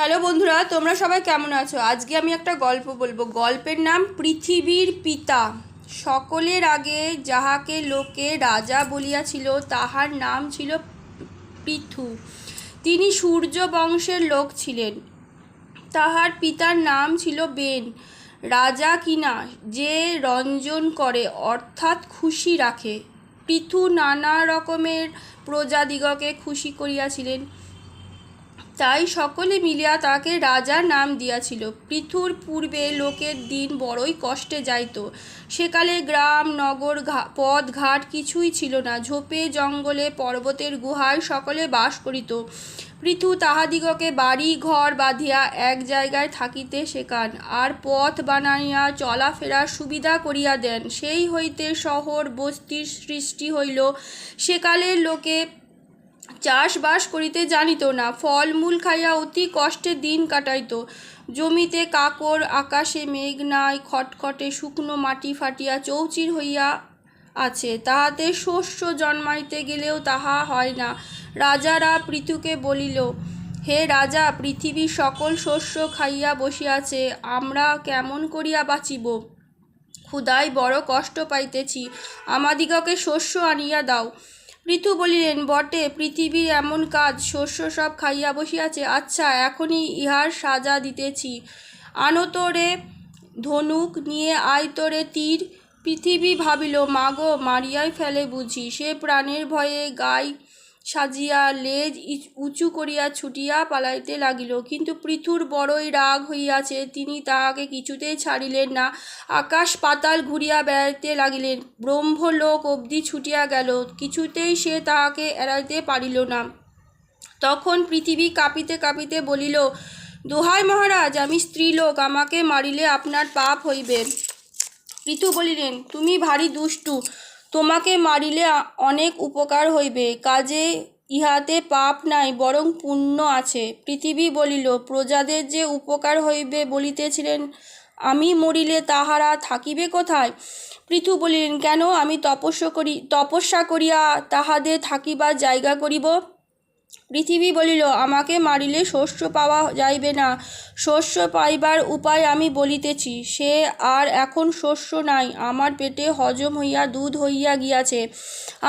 Hello বন্ধুরা, তোমরা সবাই কেমন আছো? আজকে আমি একটা গল্প বলব। গল্পের নাম পৃথিবীর পিতা। সকলের আগে যাহাকে লোকে রাজা বলিয়াছিল, তাহার নাম ছিল পৃথু। তিনি সূর্য বংশের লোক ছিলেন। তাহার পিতার নাম ছিল বেন। রাজা কিনা, যে রঞ্জন করে, অর্থাৎ খুশি রাখে। পৃথু নানা রকমের প্রজাদিগকে খুশি করিয়াছিলেন। তাই সকলে মিলিয়া তাকে রাজার নাম দিয়াছিল। পৃথুর পূর্বে লোকের দিন বড়ই কষ্টে যাইত। সেকালে গ্রাম, নগর পথ ঘাট কিছুই ছিল না। ঝোপে, জঙ্গলে, পর্বতের গুহায় সকলে বাস করিত। পৃথু তাহাদিগকে বাড়ি, ঘর বাঁধিয়া এক জায়গায় থাকিতে শেখান। আর পথ বানাইয়া চলাফেরার সুবিধা করিয়া দেন। সেই হইতে শহর বস্তির সৃষ্টি হইল। সেকালের লোকে চাষবাস করিতে জানিত না, ফলমূল খাইয়া অতি কষ্টে দিন কাটাইত। জমিতে কাকর, আকাশে মেঘ নাই, খটখটে শুকনো মাটি ফাটিয়া চৌচির হইয়া আছে। তাহাতে শস্য জন্মাইতে গেলেও তাহা হয় না। রাজারা পৃথুকে বলিল, হে রাজা, পৃথিবীর সকল শস্য খাইয়া বসিয়াছে, আমরা কেমন করিয়া বাঁচিব? ক্ষুধায় বড় কষ্ট পাইতেছি। আমাদিগকে শস্য আনিয়া দাও। পৃথু বলিলেন, বটে, পৃথিবীর এমন কাজ, শস্য সব খাইয়া বসিয়াছে। আচ্ছা এখনই ইহার সাজা দিতেছি। আনতরে ধনুক নিয়ে আয়তরে তীর। পৃথিবী ভাবিল, মাগো, মারিয়াই ফেলে বুঝি। সে প্রাণের ভয়ে গায়ে সাজিয়া লেজ উঁচু করিয়া ছুটিয়া পালাইতে লাগিল। কিন্তু পৃথুর বড়ই রাগ হইয়াছে, তিনি তাহাকে কিছুতেই ছাড়িলেন না। আকাশ পাতাল ঘুরিয়া বেড়াইতে লাগিলেন। ব্রহ্মলোক অবধি ছুটিয়া গেল, কিছুতেই সে তাহাকে এড়াইতে পারিল না। তখন পৃথিবী কাঁপিতে কাঁপিতে বলিল, দোহাই মহারাজ, আমি স্ত্রীলোক, আমাকে মারিলে আপনার পাপ হইবে। পৃথু বলিলেন, তুমি ভারী দুষ্টু তোমাকে মারিলে অনেক উপকার হইবে, কাজে ইহাতে পাপ নাই, বরং পুণ্য আছে। পৃথিবী বলিল, প্রজাদের যে উপকার হইবে বলিতেছিলেন, আমি মরিলে তাহারা থাকিবে কোথায়? পৃথু বলিলেন, কেন আমি তপস্য করি, তপস্যা করিয়া তাহাদের থাকিবার জায়গা করিব? পৃথিবী বলিল, আমাকে মারিলে শস্য পাওয়া যাইবে না। শস্য পাইবার উপায় আমি বলিতেছি, সে আর এখন শস্য নাই, আমার পেটে হজম হইয়া দুধ হইয়া গিয়াছে।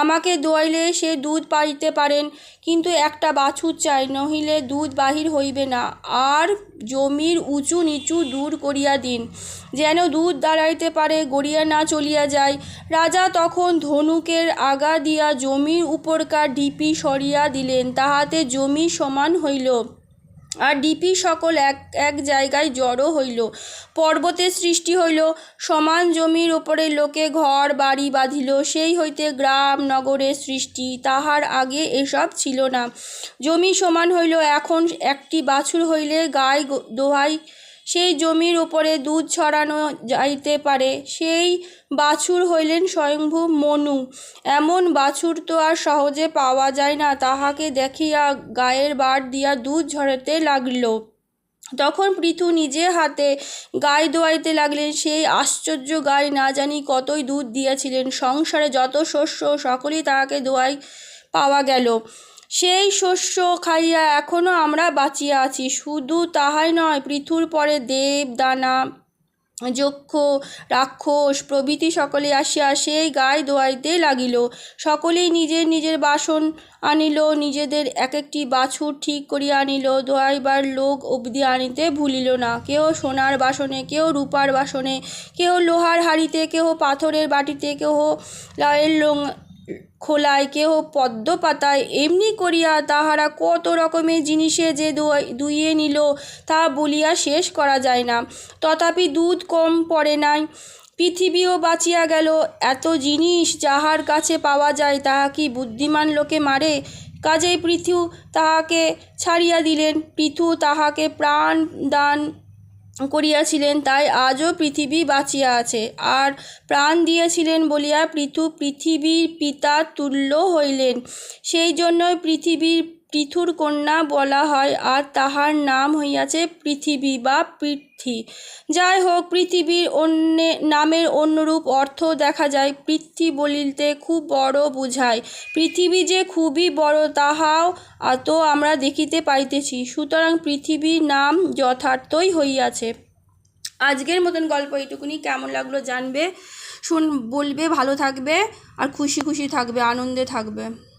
আমাকে দোয়াইলে সে দুধ পাইতে পারেন, কিন্তু একটা বাছুর চাই, নহিলে দুধ বাহির হইবে না। আর জমির উঁচু নিচু দূর করিয়া দিন, যেন দুধ দাঁড়াইতে পারে, গড়িয়া না চলিয়া যায়। রাজা তখন ধনুকের আগা দিয়া জমির উপরকার ঢিপি সরিয়া দিলেন, তাহাতে জমি সমান হইল আর ডিপি সকল এক এক জায়গায় জড়ো হইল। পর্বতের সৃষ্টি হইল। সমান জমির ওপরে লোকে ঘর, বাড়ি বাঁধিল। সেই হইতে গ্রাম, নগরের সৃষ্টি। তাহার আগে এসব ছিল না। জমি সমান হইল। এখন একটি বাছুর হইলে গায়ে দোহাই সেই জমির উপরে দুধ ছড়ানো যাইতে পারে, সেই বাছুর হইলেন স্বয়ংভূ মনু। এমন বাছুর তো আর সহজে পাওয়া যায় না, তাহাকে দেখিয়া গায়ের বাট দিয়া দুধ ঝরাতে লাগিল। তখন পৃথু নিজে হাতে গাই দোয়াইতে লাগলেন, সেই আশ্চর্য গাই না জানি কতই দুধ দিয়াছিলেন। সংসারে যত শস্য, সকলেই তাহাকে দোয়াই পাওয়া গেল। সেই শস্য খাইয়া এখনও আমরা বাঁচিয়া আছি। শুধু তাহাই নয়, পৃথুর পরে দেব, দানা, যক্ষ, রাক্ষস প্রভৃতি সকলে আসিয়া সেই গায়ে দোয়াইতে লাগিল। সকলেই নিজের নিজের বাসন আনিল, নিজেদের এক একটি বাছুর ঠিক করিয়া আনিল। দোয়াইবার লোক অবধি আনিতে ভুলিল না। কেউ সোনার বাসনে কেউ রূপার বাসনে কেউ লোহার হাঁড়িতে কেউ পাথরের বাটিতে কেউ লায়ের লোং খোলায় কেহ পদ্ম পাতায় এমনি করিয়া তাহারা কত রকমের জিনিসে যে দুইয়ে নিল, তা বলিয়া শেষ করা যায় না। তথাপি দুধ কম পড়ে নাই। পৃথিবীও বাঁচিয়া গেল। এত জিনিস যাহার কাছে পাওয়া যায়, তাহা কি বুদ্ধিমান লোকে মারে? কাজেই পৃথু তাহাকে ছাড়িয়া দিলেন। পৃথু তাহাকে প্রাণ দান করিয়াছিলেন, তাই আজও পৃথিবী বাঁচিয়া আছে। আর প্রাণ দিয়েছিলেন বলিয়া পৃথু, পৃথিবীর পিতা তুল্য হইলেন। সেই জন্যই পৃথিবীর পৃথুর কন্যা বলা হয় আর তাহার নাম হইয়াছে পৃথিবী বা পৃথ্বী। যাই হোক, পৃথিবীর অন্য, নামের অন্যরূপ অর্থ দেখা যায়। পৃথ্বী বলিতে খুব বড় বুঝায়। পৃথিবী যে খুবই বড়, তাহাও তো আমরা দেখিতে পাইতেছি। সুতরাং পৃথিবীর নাম যথার্থই হইয়াছে। আজকের মতন গল্প এইটুকুনি। কেমন লাগল জানবে, শুন, বলবে, ভালো থাকবে, আর খুশি খুশি থাকবে, আনন্দে থাকবে।